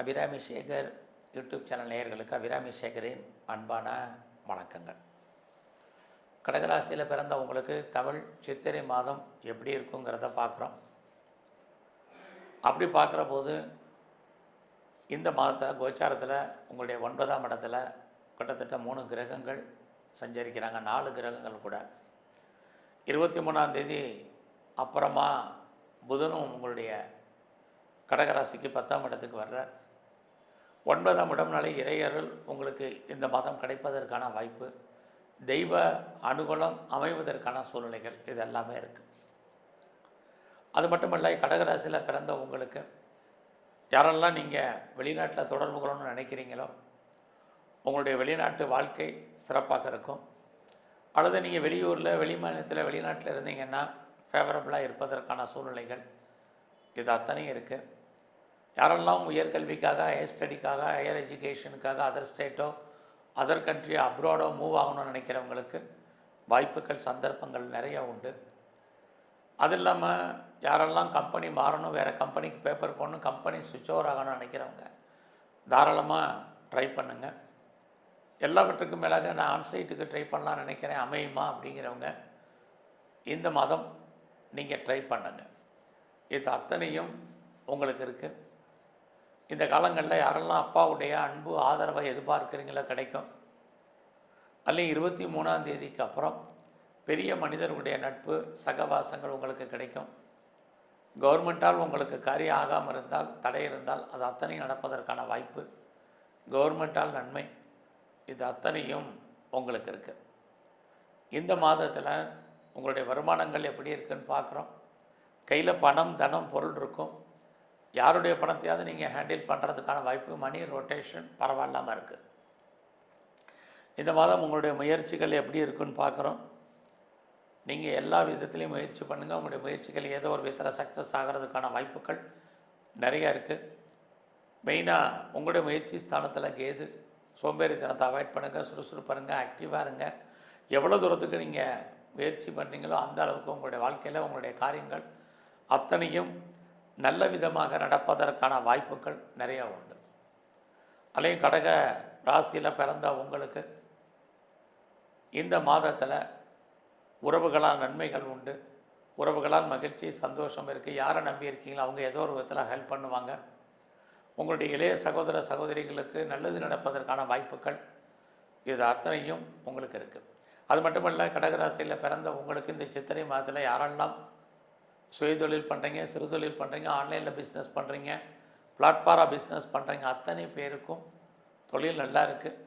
Abirami Sekar YouTube channel நேயர்களுக்கு அபிராமி சேகரின் அன்பான வணக்கங்கள். கடகராசியில் பிறந்த உங்களுக்கு தமிழ் சித்திரை மாதம் எப்படி இருக்குங்கிறத பார்க்குறோம். அப்படி பார்க்குற போது இந்த மாதத்தில் கோச்சாரத்தில் உங்களுடைய ஒன்பதாம் இடத்துல கிட்டத்தட்ட மூணு கிரகங்கள் சஞ்சரிக்கிறாங்க. நாலு கிரகங்கள் கூட. இருபத்தி மூணாம் தேதி அப்புறமா புதனும் உங்களுடைய கடகராசிக்கு பத்தாம் இடத்துக்கு வர்றார். ஒன்பதாம் இடம்னாலே இறையருள் உங்களுக்கு இந்த மாதம் கிடைப்பதற்கான வாய்ப்பு. தெய்வ அனுகூலம் அமைவதற்கான சூழ்நிலைகள் இது எல்லாமே இருக்குது அது மட்டுமல்ல கடகராசியில் பிறந்த உங்களுக்கு யாரெல்லாம் நீங்கள் வெளிநாட்டில் தொடர்பு கொள்ளணும்னு நினைக்கிறீங்களோ உங்களுடைய வெளிநாட்டு வாழ்க்கை சிறப்பாக இருக்கும். அல்லது நீங்கள் வெளியூரில் வெளி மாநிலத்தில் வெளிநாட்டில் இருந்தீங்கன்னா ஃபேவரபுளாக இருப்பதற்கான சூழ்நிலைகள் இது அத்தனையும் இருக்குது யாரெல்லாம் உயர்கல்விக்காக ஹையர் ஸ்டடிக்காக ஹையர் எஜுகேஷனுக்காக அதர் ஸ்டேட்டோ அதர் கண்ட்ரி அப்ராடோ மூவ் ஆகணும்னு நினைக்கிறவங்களுக்கு வாய்ப்புகள் சந்தர்ப்பங்கள் நிறைய உண்டு. அது இல்லாமல் யாரெல்லாம் கம்பெனி மாறணும் வேறு கம்பெனிக்கு பேப்பர் போடணும் கம்பெனி சுவிட்ச் ஓவர் ஆகணும்னு நினைக்கிறவங்க தாராளமாக ட்ரை பண்ணுங்கள் எல்லாவற்றுக்கும் மேலாக நான் ஆன்சைட்டுக்கு ட்ரை பண்ணலாம்னு நினைக்கிறேன் அமையுமா அப்படிங்கிறவங்க இந்த மாதம் நீங்கள் ட்ரை பண்ணுங்கள் இது அத்தனையும் உங்களுக்கு இருக்குது இந்த காலங்களில் யாரெல்லாம் அப்பாவுடைய அன்பு ஆதரவை எதிர்பார்க்குறீங்களோ கிடைக்கும். அல்ல இருபத்தி மூணாம் தேதிக்கு அப்புறம் பெரிய மனிதர்களுடைய நட்பு சகவாசங்கள் உங்களுக்கு கிடைக்கும். கவர்மெண்ட்டால் உங்களுக்கு காரியம் ஆகாமல் இருந்தால் தடை இருந்தால் அது அத்தனை நடப்பதற்கான வாய்ப்பு. கவர்மெண்ட்டால் நன்மை. இது அத்தனையும் உங்களுக்கு இருக்குது இந்த மாதத்தில் உங்களுடைய வருமானங்கள் எப்படி இருக்குன்னு பார்க்குறோம். கையில் பணம் தனம் பொருள் இருக்கும். யாருடைய பணத்தையாவது நீங்கள் ஹேண்டில் பண்ணுறதுக்கான வாய்ப்பு மணி ரொட்டேஷன் பரவாயில்லாமல் இருக்குது இந்த மாதம் உங்களுடைய முயற்சிகள் எப்படி இருக்குன்னு பார்க்குறோம். நீங்கள் எல்லா விதத்துலேயும் முயற்சி பண்ணுங்கள் உங்களுடைய முயற்சிகள் ஏதோ ஒரு விதத்தில் சக்ஸஸ் ஆகிறதுக்கான வாய்ப்புகள் நிறையா இருக்குது மெயினாக உங்களுடைய முயற்சி ஸ்தானத்தில் கேது சோம்பேறித்தனத்தை அவாய்ட் பண்ணுங்கள் சுறுசுறுப்பாக இருங்க ஆக்டிவாக இருங்க. எவ்வளோ தூரத்துக்கு நீங்கள் முயற்சி பண்ணுறீங்களோ அந்த அளவுக்கு உங்களுடைய வாழ்க்கையில் உங்களுடைய காரியங்கள் அத்தனையும் நல்ல விதமாக நடப்பதற்கான வாய்ப்புகள் நிறையா உண்டு. அலையும் கடக ராசியில் பிறந்த உங்களுக்கு இந்த மாதத்தில் உறவுகளால் நன்மைகள் உண்டு. உறவுகளால் மகிழ்ச்சி சந்தோஷம் இருக்குது யாரை நம்பி இருக்கீங்களோ அவங்க ஏதோ ஒரு விதத்தில் ஹெல்ப் பண்ணுவாங்க. உங்களுடைய இளைய சகோதர சகோதரிகளுக்கு நல்லது நடப்பதற்கான வாய்ப்புகள் இது அத்தனையும் உங்களுக்கு இருக்குது அது மட்டுமல்ல கடகராசியில் பிறந்த உங்களுக்கு இந்த சித்திரை மாதத்தில் யாரெல்லாம் சுயதொழில் பண்ணுறீங்க சிறுதொழில் பண்ணுறீங்க ஆன்லைனில் பிஸ்னஸ் பண்ணுறீங்க பிளாட்பாரா பிஸ்னஸ் பண்ணுறீங்க அத்தனை பேருக்கும் தொழில் நல்லா இருக்குது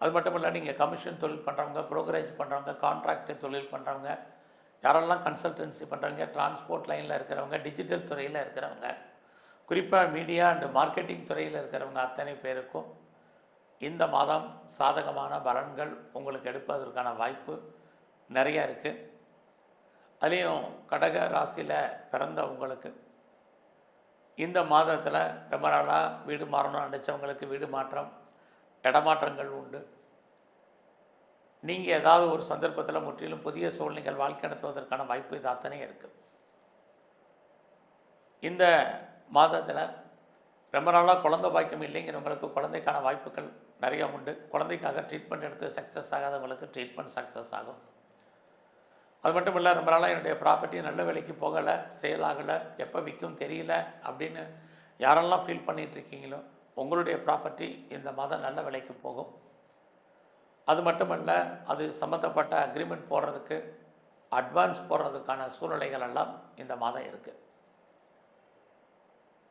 அது மட்டும் இல்லை நீங்கள் கமிஷன் தொழில் பண்ணுறவங்க ப்ரோக்கரேஜ் பண்ணுறவங்க கான்ட்ராக்ட் தொழில் பண்ணுறவங்க யாரெல்லாம் கன்சல்டன்சி பண்ணுறவங்க டிரான்ஸ்போர்ட் லைனில் இருக்கிறவங்க டிஜிட்டல் துறையில் இருக்கிறவங்க குறிப்பாக மீடியா அண்டு மார்க்கெட்டிங் துறையில் இருக்கிறவங்க அத்தனை பேருக்கும் இந்த மாதம் சாதகமான பலன்கள் உங்களுக்கு எடுப்பதற்கான வாய்ப்பு நிறையா இருக்குது அதுலேயும் கடக ராசியில் பிறந்தவங்களுக்கு இந்த மாதத்தில் ரொம்ப நாளாக வீடு மாறணும்னு நினச்சவங்களுக்கு வீடு மாற்றம் இடமாற்றங்கள் உண்டு. நீங்கள் ஏதாவது ஒரு சந்தர்ப்பத்தில் முற்றிலும் புதிய சூழ்நிலைகள் வாழ்க்கை நடத்துவதற்கான வாய்ப்பு இது அத்தனை இருக்குது இந்த மாதத்தில் ரொம்ப நாளாக குழந்தை பாக்கியம் இல்லைங்கிறவங்களுக்கு குழந்தைக்கான வாய்ப்புகள் நிறைய உண்டு. குழந்தைக்காக ட்ரீட்மெண்ட் எடுத்து சக்ஸஸ் ஆகாதவங்களுக்கு ட்ரீட்மெண்ட் சக்ஸஸ் ஆகும். அது மட்டும் இல்லை ரொம்ப நாளாக என்னுடைய ப்ராப்பர்ட்டி நல்ல விலைக்கு போகலை சேல் ஆகலை எப்போ விற்கும் தெரியல அப்படின்னு யாரெல்லாம் ஃபீல் பண்ணிகிட்டு இருக்கீங்களோ உங்களுடைய ப்ராப்பர்ட்டி இந்த மாதம் நல்ல விலைக்கு போகும். அது மட்டுமல்ல அது சம்மந்தப்பட்ட அக்ரிமெண்ட் போடுறதுக்கு அட்வான்ஸ் போடுறதுக்கான சூழ்நிலைகள் எல்லாம் இந்த மாதம் இருக்குது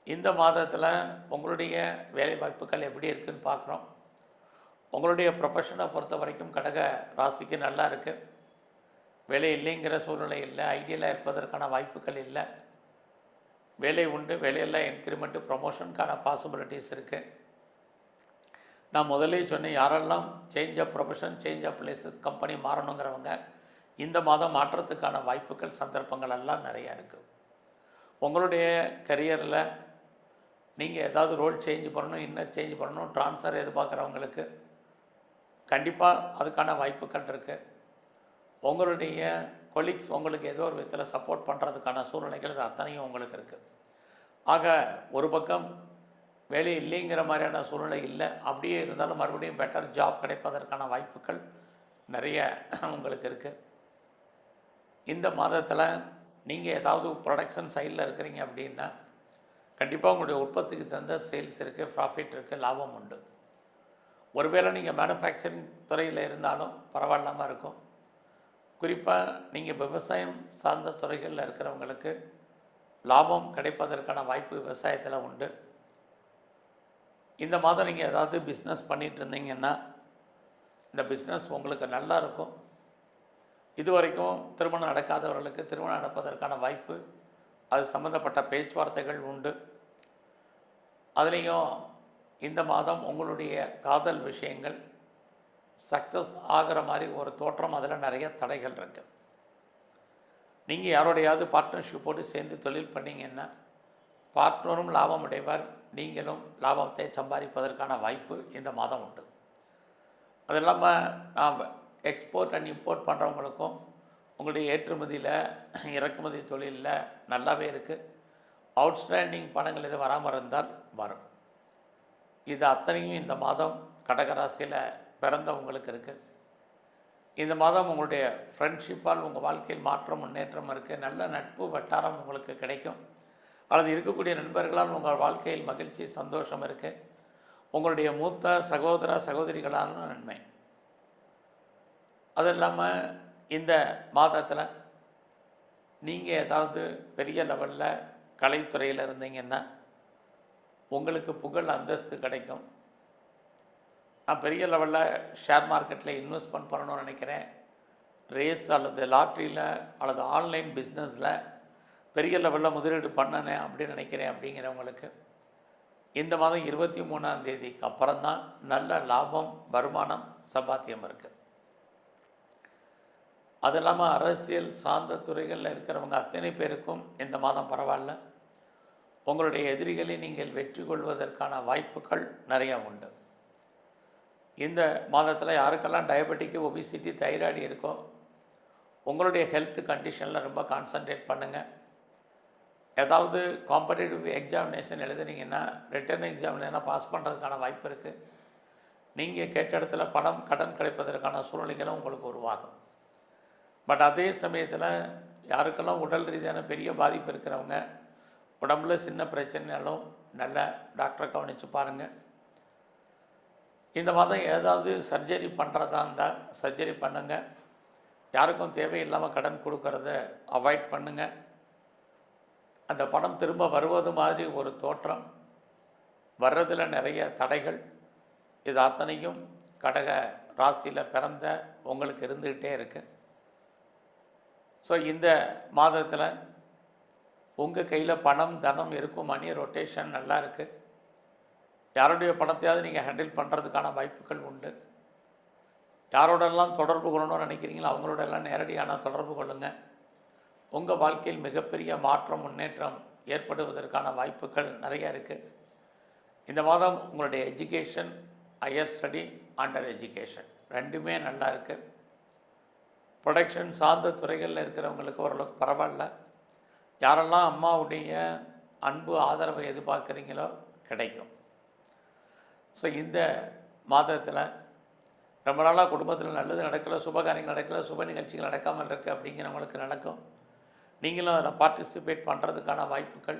இந்த மாதத்தில் உங்களுடைய வேலை வாய்ப்புகள் எப்படி இருக்குன்னு பார்க்குறோம் உங்களுடைய ப்ரொஃபஷனை பொறுத்த வரைக்கும் கடக ராசிக்கு நல்லா இருக்குது வேலை இல்லைங்கிற சூழ்நிலை இல்லை. ஐடியலாக இருப்பதற்கான வாய்ப்புகள் இல்லை. வேலை உண்டு. வேலையெல்லாம் இன்க்ரிமெண்ட்டு ப்ரொமோஷனுக்கான பாசிபிலிட்டிஸ் இருக்குது நான் முதலே சொன்னேன் யாரெல்லாம் change of profession change of places company மாறணுங்கிறவங்க இந்த மாதம் மாற்றத்துக்கான வாய்ப்புகள் சந்தர்ப்பங்கள் எல்லாம் நிறையா இருக்குது உங்களுடைய கரியரில் நீங்கள் ஏதாவது ரோல் சேஞ்ச் பண்ணணும் இன்னர் சேஞ்ச் பண்ணணும் ட்ரான்ஸ்ஃபர் எதிர்பார்க்குறவங்களுக்கு கண்டிப்பாக அதுக்கான வாய்ப்புகள் இருக்குது உங்களுடைய கொலீக்ஸ் உங்களுக்கு ஏதோ ஒரு விதத்தில் சப்போர்ட் பண்ணுறதுக்கான சூழ்நிலைகள் இது அத்தனையும் உங்களுக்கு இருக்குது ஆக ஒரு பக்கம் வேலை இல்லைங்கிற மாதிரியான சூழ்நிலை இல்லை. அப்படியே இருந்தாலும் மறுபடியும் பெட்டர் ஜாப் கிடைப்பதற்கான வாய்ப்புகள் நிறைய உங்களுக்கு இருக்குது இந்த மாதத்தில் நீங்கள் ஏதாவது ப்ரொடக்ஷன் சைடில் இருக்கிறீங்க அப்படின்னா கண்டிப்பாக உங்களுடைய உற்பத்திக்கு தகுந்த சேல்ஸ் இருக்குது ப்ராஃபிட் இருக்குது லாபம் உண்டு. ஒருவேளை நீங்கள் மேனுஃபேக்சரிங் துறையில் இருந்தாலும் பரவாயில்லாமல் இருக்கும். குறிப்பாக நீங்கள் விவசாயம் சார்ந்த துறைகளில் இருக்கிறவங்களுக்கு லாபம் கிடைப்பதற்கான வாய்ப்பு விவசாயத்தில் உண்டு. இந்த மாதம் நீங்கள் ஏதாவது பிஸ்னஸ் பண்ணிகிட்டு இருந்தீங்கன்னா இந்த பிஸ்னஸ் உங்களுக்கு நல்லா இருக்கும். இது வரைக்கும் திருமணம் நடக்காதவர்களுக்கு திருமணம் நடப்பதற்கான வாய்ப்பு அது சம்மந்தப்பட்ட பேச்சுவார்த்தைகள் உண்டு. அதுலேயும் இந்த மாதம் உங்களுடைய காதல் விஷயங்கள் சக்ஸஸ் ஆகிற மாதிரி ஒரு தோற்றம் அதில் நிறைய தடைகள் இருக்குது நீங்கள் யாரோடையாவது பார்ட்னர்ஷிப் போட்டு சேர்ந்து தொழில் பண்ணிங்கன்னா பார்ட்னரும் லாபம் அடைவார் நீங்களும் லாபத்தை சம்பாதிப்பதற்கான வாய்ப்பு இந்த மாதம் உண்டு. அது இல்லாமல் நாம் எக்ஸ்போர்ட் அண்ட் இம்போர்ட் பண்ணுறவங்களுக்கும் உங்களுடைய ஏற்றுமதியில் இறக்குமதி தொழிலில் நல்லாவே இருக்குது அவுட்ஸ்டாண்டிங் பணங்கள் எதுவும் வராமல் இருந்தால் வரும். இது அத்தனையும் இந்த மாதம் கடகராசியில் பிறந்தவங்களுக்கு இருக்குது இந்த மாதம் உங்களுடைய ஃப்ரெண்ட்ஷிப்பால் உங்கள் வாழ்க்கையில் மாற்றம் முன்னேற்றம் இருக்குது நல்ல நட்பு வட்டாரம் உங்களுக்கு கிடைக்கும். அல்லது இருக்கக்கூடிய நண்பர்களால் உங்கள் வாழ்க்கையில் மகிழ்ச்சி சந்தோஷம் இருக்குது உங்களுடைய மூத்த சகோதர சகோதரிகளான நன்மை. அது இல்லாமல் இந்த மாதத்தில் நீங்கள் ஏதாவது பெரிய லெவலில் கலைத்துறையில் இருந்தீங்கன்னா உங்களுக்கு புகழ் அந்தஸ்து கிடைக்கும். நான் பெரிய லெவலில் ஷேர் மார்க்கெட்டில் இன்வெஸ்ட்மெண்ட் பண்ணணும்னு நினைக்கிறேன். ரேஸ் அல்லது லாட்ரியில் அல்லது ஆன்லைன் பிஸ்னஸில் பெரிய லெவலில் முதலீடு பண்ணனேன் அப்படின்னு நினைக்கிறேன் அப்படிங்கிறவங்களுக்கு. இந்த மாதம் இருபத்தி மூணாம் தேதிக்கு அப்புறம் தான் நல்ல லாபம் வருமானம் சம்பாத்தியம் இருக்குது அது இல்லாமல் அரசியல் சார்ந்த துறைகளில் இருக்கிறவங்க அத்தனை பேருக்கும் இந்த மாதம் பரவாயில்ல. உங்களுடைய எதிரிகளை நீங்கள் வெற்றி கொள்வதற்கான வாய்ப்புகள் நிறையா உண்டு. இந்த மாதத்தில் யாருக்கெல்லாம் டயபெட்டிக்கு ஒபிசிட்டி தைராய்டு இருக்கோ உங்களுடைய ஹெல்த் கண்டிஷனில் ரொம்ப கான்சன்ட்ரேட் பண்ணுங்கள் ஏதாவது காம்படேட்டிவ் எக்ஸாமினேஷன் எழுதுனீங்கன்னா ரிட்டர்ன் எக்ஸாமினேஷன் பாஸ் பண்ணுறதுக்கான வாய்ப்பு இருக்குது நீங்கள் கேட்ட இடத்துல பணம் கடன் கிடைப்பதற்கான சூழ்நிலைகளும் உங்களுக்கு உருவாகும். பட் அதே சமயத்தில் யாருக்கெல்லாம் உடல் ரீதியான பெரிய பாதிப்பு இருக்கிறவங்க உடம்புல சின்ன பிரச்சனைனாலும் நல்ல டாக்டரை கவனித்து பாருங்கள் இந்த மாதம் ஏதாவது சர்ஜரி பண்ணுறதா இருந்தால் சர்ஜரி பண்ணுங்கள் யாருக்கும் தேவையில்லாமல் கடன் கொடுக்கறத அவாய்ட் பண்ணுங்கள் அந்த பணம் திரும்ப வருவது மாதிரி ஒரு தோற்றம். வர்றதில் நிறைய தடைகள். இது அத்தனையும் கடக ராசியில் பிறந்த உங்களுக்கு இருந்துக்கிட்டே இருக்குது ஸோ இந்த மாதத்தில் உங்கள் கையில் பணம் தனம் இருக்கும் மணி ரொட்டேஷன் நல்லா இருக்குது யாருடைய பணத்தையாவது நீங்கள் ஹேண்டில் பண்ணுறதுக்கான வாய்ப்புகள் உண்டு. யாரோடெல்லாம் தொடர்பு கொள்ளணும்னு நினைக்கிறீங்களோ அவங்களோடெல்லாம் நேரடியான தொடர்பு கொள்ளுங்கள் உங்கள் வாழ்க்கையில் மிகப்பெரிய மாற்றம் முன்னேற்றம் ஏற்படுவதற்கான வாய்ப்புகள் நிறையா இருக்குது இந்த மாதம் உங்களுடைய education higher study under education ரெண்டுமே நல்லா இருக்குது ப்ரொடக்ஷன் சார்ந்த துறைகளில் இருக்கிறவங்களுக்கு ஓரளவுக்கு பரவாயில்ல. யாரெல்லாம் அம்மாவுடைய அன்பு ஆதரவை எதிர்பார்க்குறீங்களோ கிடைக்கும். ஸோ இந்த மாதத்தில் ரொம்ப நாளாக குடும்பத்தில் நல்லது நடக்கலை சுபகாரியங்கள் நடக்கலை சுப நிகழ்ச்சிகள் நடக்காமல் இருக்குது அப்படிங்கிறவங்களுக்கு நடக்கும். நீங்களும் அதில் பார்ட்டிசிபேட் பண்ணுறதுக்கான வாய்ப்புகள்.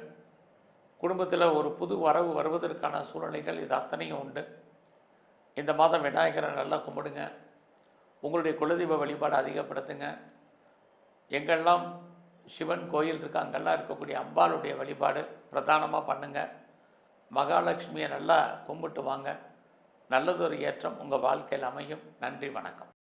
குடும்பத்தில் ஒரு புது வரவு வருவதற்கான சூழ்நிலைகள் இது அத்தனையும் உண்டு. இந்த மாதம் விநாயகரை நல்லா கும்பிடுங்க. உங்களுடைய குலதெய்வ வழிபாடு அதிகப்படுத்துங்க. எங்கெல்லாம் சிவன் கோயில் இருக்கு அங்கெல்லாம் இருக்கக்கூடிய அம்பாளுடைய வழிபாடு பிரதானமாக பண்ணுங்கள் மகாலட்சுமியை நல்லா கும்பிட்டு வாங்க நல்லதொரு ஏற்றம் உங்கள் வாழ்க்கையில் அமையும். நன்றி வணக்கம்.